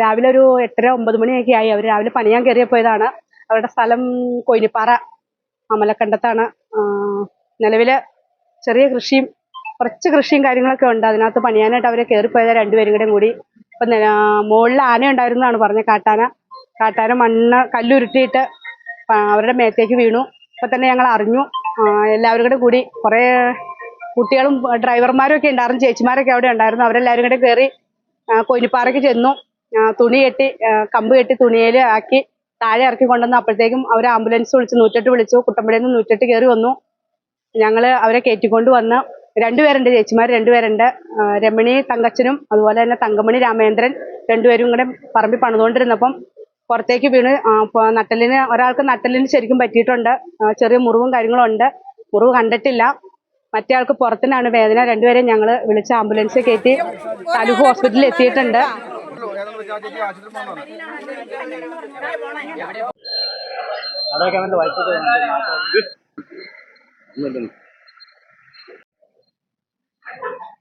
രാവിലെ ഒരു എട്ടര ഒമ്പത് മണിയൊക്കെ ആയി. അവർ രാവിലെ പണിയാൻ കയറിയപ്പോയതാണ് അവരുടെ സ്ഥലം കൊയിനിപ്പാറ അമലക്കണ്ടത്താണ്. നിലവിൽ ചെറിയ കൃഷിയും കുറച്ച് കൃഷിയും കാര്യങ്ങളൊക്കെ ഉണ്ട്. അതിനകത്ത് പണിയാനായിട്ട് അവരെ കയറിപ്പോയത് രണ്ടുപേരും കൂടെയും കൂടി. ഇപ്പം മുകളിൽ ആന ഉണ്ടായിരുന്നതാണ് പറഞ്ഞത് കാട്ടാന. കാട്ടാന മണ്ണ് കല്ലുരുട്ടിയിട്ട് അവരുടെ മേത്തേക്ക് വീണു. ഇപ്പം തന്നെ ഞങ്ങൾ അറിഞ്ഞു. എല്ലാവരും കൂടെ കൂടി കുറേ കുട്ടികളും ഡ്രൈവർമാരും ഒക്കെ ഉണ്ടായിരുന്നു. ചേച്ചിമാരൊക്കെ അവിടെ ഉണ്ടായിരുന്നു. അവരെല്ലാവരും കൂടെ കയറി കൊയിനിപ്പാറയ്ക്ക് ചെന്നു. തുണി കെട്ടി കമ്പ് കെട്ടി തുണിയിൽ ആക്കി താഴെ ഇറക്കി കൊണ്ടുവന്നു അപ്പോഴത്തേക്കും അവർ ആംബുലൻസ് വിളിച്ച് നൂറ്റെട്ട് വിളിച്ചു. കുട്ടമ്പടിയിൽ നിന്ന് നൂറ്റെട്ട് കയറി വന്നു. ഞങ്ങൾ അവരെ കയറ്റിക്കൊണ്ട് വന്ന് രണ്ടുപേരുണ്ട് ചേച്ചിമാർ രണ്ടുപേരുണ്ട്. രമണി തങ്കച്ചനും അതുപോലെ തന്നെ തങ്കമണി രാമേന്ദ്രൻ രണ്ടുപേരും കൂടെ പറമ്പിൽ പണിതുകൊണ്ടിരുന്നപ്പം പുറത്തേക്ക് വീണ് നട്ടലിന് ഒരാൾക്ക് നട്ടലിന് ശരിക്കും പറ്റിയിട്ടുണ്ട്. ചെറിയ മുറിവും കാര്യങ്ങളും ഉണ്ട് മുറിവ് കണ്ടിട്ടില്ല. മറ്റേ ആൾക്ക് പുറത്തിനാണ് വേദന. രണ്ടുപേരെയും ഞങ്ങൾ വിളിച്ച ആംബുലൻസ് കയറ്റി താലൂക്ക് ഹോസ്പിറ്റലിൽ എത്തിയിട്ടുണ്ട്.